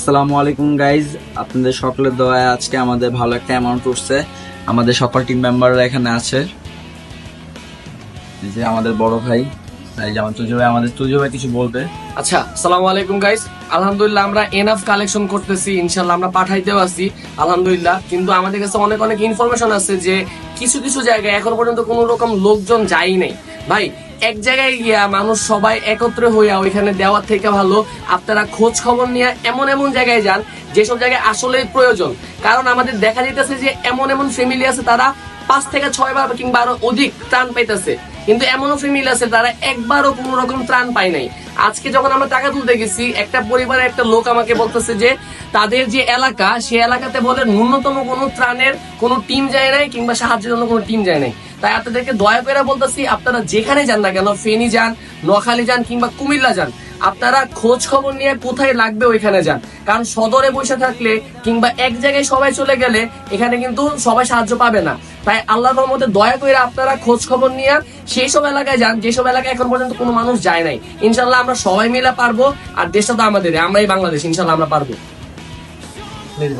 আসসালামু আলাইকুম গাইজ আপনাদের সকলের দোয়ায় আজকে আমাদের ভালো একটা অ্যামাউন্ট উঠছে। আমাদের সকল টিম মেম্বাররা এখানে আছে। যে আমাদের বড় ভাই। এই যে আমার তুজো ভাই, আমাদের তুজো ভাই কিছু বলবে? আচ্ছা আসসালামু আলাইকুম গাইস আলহামদুলিল্লাহ, আমরা এনাফ কালেকশন করতেছি। ইনশাল্লাহ আমরা পাঠাইতেও আছি, আলহামদুলিল্লাহ। কিন্তু আমাদের কাছে অনেক অনেক ইনফরমেশন আছে যে কিছু কিছু জায়গায় এখন পর্যন্ত কোনো রকম লোকজন যাই নাই। ভাই এক জায়গায় গিয়া মানুষ সবাই একত্রে হইয়া ওইখানে দেওয়ার থেকে ভালো। আপনারা খোঁজ খবর নিয়ে এমন এমন জায়গায় যান, যেসব জায়গায় আসলেই প্রয়োজন। কারণ আমাদের দেখা যেতেছে যে এমন এমন ফ্যামিলি আছে, তারা পাঁচ থেকে ছয় বার কিংবা আরও অধিক ত্রাণ পাইতেছে। কিন্তু এমনও ফ্যামিলি আছে, তারা একবারও কোনো রকম ত্রাণ পায় নাই। আজকে যখন আমরা টাকা তুলতে গেছি, একটা পরিবারের একটা লোক আমাকে বলতেছে যে, তাদের যে এলাকা, সে এলাকাতে বলে ন্যূনতম কোনো ত্রাণের কোনো টিম যায় নাই কিংবা সাহায্যের জন্য কোনো টিম যায় নাই। তাই আপনাদেরকে দয়া করে বলতেছি, আপনারা যেখানে যান না কেন, ফেনী যান, নোয়াখালী যান কিংবা কুমিল্লা যান, আপনারা খোঁজ খবর নিয়ে কোথায় লাগবে ওইখানে যান। কারণ সদরে বসে থাকলে কিংবা এক জায়গায় সবাই চলে গেলে এখানে কিন্তু সবাই সাহায্য পাবে না। তাই আল্লাহর রহমতে দয়া করে আপনারা খোঁজ খবর নিয়ে সেই সব এলাকায় যান, যেসব এলাকায় এখন পর্যন্ত কোনো মানুষ যায় নাই ইনশাল্লাহ আমরা সবাই মিলে পারব আর দেশটা তো আমাদের আমরাই বাংলাদেশ ইনশাল্লাহ আমরা পারব।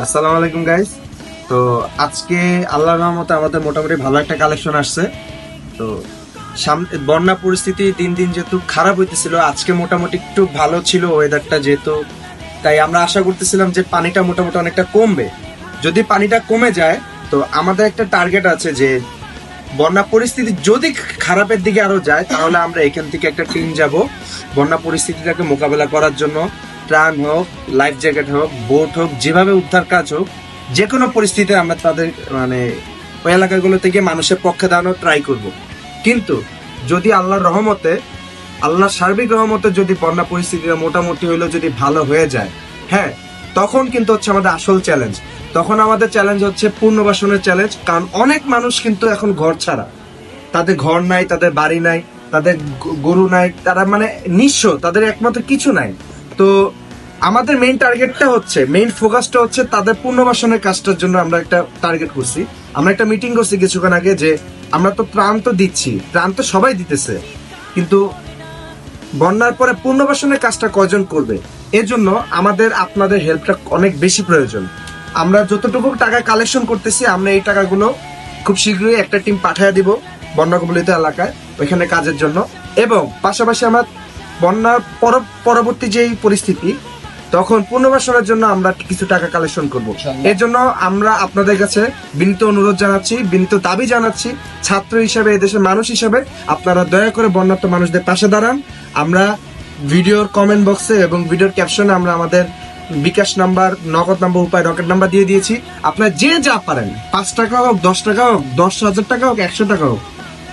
আসসালামু আলাইকুম গাইস তো আজকে আল্লাহর রহমতে আমাদের মোটামুটি ভালো একটা কালেকশন আসছে। তো সামনে বন্যা পরিস্থিতি দিন দিন যেহেতু খারাপ হইতেছিল, আজকে মোটামুটি একটু ভালো ছিল ওয়েদারটা যেহেতু। তাই আমরা আশা করতেছিলাম যে পানিটা মোটামুটি অনেকটা কমবে। যদি পানিটা কমে যায়, তো আমাদের একটা টার্গেট আছে যে বন্যা পরিস্থিতি যদি খারাপের দিকে আরও যায়, তাহলে আমরা এখান থেকে একটা টিম যাব। বন্যা পরিস্থিতিটাকে মোকাবেলা করার জন্য। ত্রাণ হোক লাইফ জ্যাকেট হোক বোট হোক, যেভাবে উদ্ধার কাজ হোক যে কোনো পরিস্থিতিতে আমরা তাদের মানে ওই এলাকাগুলো থেকে মানুষের পক্ষে দাঁড়ানোর ট্রাই করব। কিন্তু যদি আল্লাহর রহমতে, আল্লাহর সার্বিক রহমতে যদি বন্যা পরিস্থিতিটা মোটামুটি হইলেও যদি ভালো হয়ে যায় হ্যাঁ তখন কিন্তু হচ্ছে আমাদের আসল চ্যালেঞ্জ তখন আমাদের চ্যালেঞ্জ হচ্ছে পুনর্বাসনের চ্যালেঞ্জ কারণ অনেক মানুষ কিন্তু এখন ঘর ছাড়া। তাদের ঘর নাই, তাদের বাড়ি নাই, তাদের গরু নাই, তারা মানে নিঃস্ব, তাদের একমাত্র কিছু নাই। তো আমাদের মেইন টার্গেটটা হচ্ছে মেইন ফোকাসটা হচ্ছে তাদের পুনর্বাসনের কাজটার জন্য আমরা একটা টার্গেট করছি। আমরা একটা মিটিং করছি কিছুক্ষণ আগে যে আমরা তো ত্রাণ তো দিচ্ছি, ত্রাণ তো সবাই দিতেছে। কিন্তু বন্যার পরে পুনর্বাসনের কাজটা কয়জন করবে? এজন্য আমাদের, আপনাদের হেল্পটা অনেক বেশি প্রয়োজন। আমরা যতটুকু টাকা কালেকশন করতেছি, আমরা এই টাকাগুলো খুব শীঘ্রই একটা টিম পাঠিয়ে দিব বন্যা কবলিত এলাকায় ওইখানে কাজের জন্য। এবং পাশাপাশি আমার বন্যার পরবর্তী যেই পরিস্থিতি তখন পুনর্বাসনের জন্য আমরা কিছু টাকা কালেকশন করব। এর জন্য আমরা আপনাদের কাছে বিনীত অনুরোধ জানাচ্ছি, বিনীত দাবি জানাচ্ছি, ছাত্র হিসেবে, এদেশের মানুষ হিসেবে আপনারা দয়া করে বন্যার্থ মানুষদের পাশে দাঁড়ান। আমরা ভিডিওর কমেন্ট বক্সে এবং ভিডিওর ক্যাপশনে আমরা আমাদের bKash number, Nagad number, Upay Rocket number দিয়ে দিয়েছি। আপনারা যে যা পারেন, পাঁচ টাকা হোক, দশ টাকা হোক, দশ হাজার টাকা হোক, একশো টাকা হোক,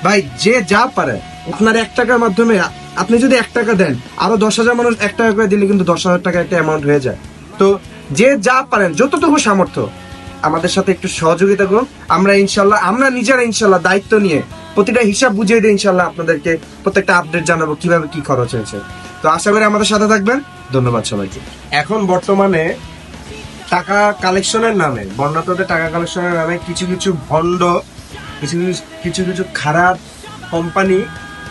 ভাই, যে যা পারে আপনার এক টাকার মাধ্যমে আপনি যদি এক টাকা দেন, আরও দশ হাজার মানুষ এক টাকা করে দিলে কিন্তু দশ হাজার টাকা একটা অ্যামাউন্ট হয়ে যায়। তো যে যা পারেন, যতটুকু সামর্থ্য, আমাদের সাথে একটু সহযোগিতা করুন। আমরা ইনশাল্লাহ, আমরা নিজেরা ইনশাল্লাহ দায়িত্ব নিয়ে প্রতিটা হিসাব বুঝিয়ে দিয়ে ইনশাল্লাহ আপনাদেরকে প্রত্যেকটা আপডেট জানাব কীভাবে কি খরচ হয়েছে। তো আশা করি আমাদের সাথে থাকবেন। ধন্যবাদ সবাইকে। এখন বর্তমানে টাকা কালেকশনের নামে বন্যাতদের টাকা কালেকশনের নামে কিছু কিছু ভণ্ড, কিছু কিছু- কিছু কিছু খারাপ কোম্পানি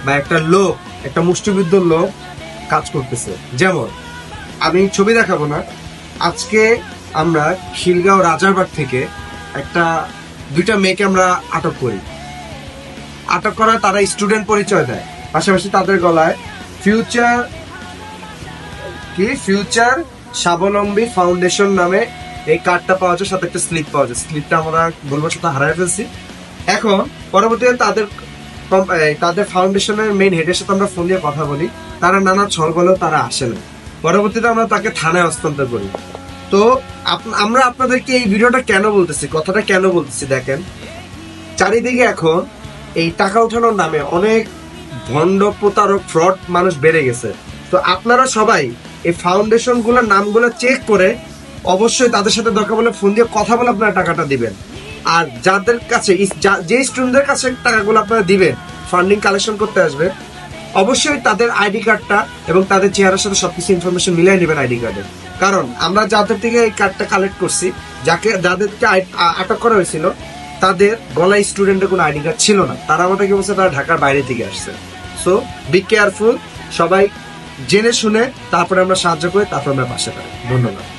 বা একটা লোক একটা মুষ্টিবিদ্ধ লোক কাজ করতেছে। যেমন, আমি ছবি দেখাবো না। আজকে আমরা খিলগাঁও রাজারবাগ থেকে একটা, দুইটা মেয়েকে আমরা আটক করি। আটক করা তারা স্টুডেন্ট পরিচয় দেয়। পাশাপাশি তাদের গলায় ফিউচার, কি? ফিউচার স্বাবলম্বী ফাউন্ডেশন নামে এই কার্ডটা পাওয়া যায়, সাথে একটা স্লিপ পাওয়া যায়। স্লিপটা আমরা সাথে হারাই ফেলছি। এখন পরবর্তীতে তাদের তাদের ফাউন্ডেশনের মেইন হেডের সাথে আমরা ফোন দিয়ে কথা বলি। তারা নানা ছল বলেও তারা আসে না। পরবর্তীতে আমরা তাকে থানায় হস্তান্তর করি। তো আমরা আপনাদেরকে এই ভিডিওটা কেন বলতেছি? কথাটা কেন বলতেছি দেখেন? চারিদিকে এখন এই টাকা উঠানোর নামে অনেক ভণ্ড, প্রতারক ফ্রড মানুষ বেড়ে গেছে। তো আপনারা সবাই এই ফাউন্ডেশনগুলোর নামগুলো চেক করে অবশ্যই তাদের সাথে দরকার বলে ফোন দিয়ে কথা বলে আপনারা টাকাটা দিবেন। আর যাদের কাছে যা- স্টুডেন্টদের কাছে টাকাগুলো আপনারা দিবেন ফান্ডিং কালেকশন করতে আসবে, অবশ্যই তাদের আইডি কার্ডটা এবং তাদের চেহারার সাথে সবকিছু ইনফরমেশন মিলাই নেবেন আইডি কার্ডে কারণ আমরা যাদের থেকে এই কার্ডটা কালেক্ট করছি, যাকে যাদেরকে আটক করা হয়েছিল, তাদের গলায় স্টুডেন্টের কোনো আইডি কার্ড ছিল না। তারা আমাদেরকে বলছে? তারা ঢাকার বাইরে থেকে আসছে। সো বি কেয়ারফুল সবাই জেনে শুনে, তারপরে আমরা সাহায্য করে, তারপর আমরা পাশে পাই ধন্যবাদ।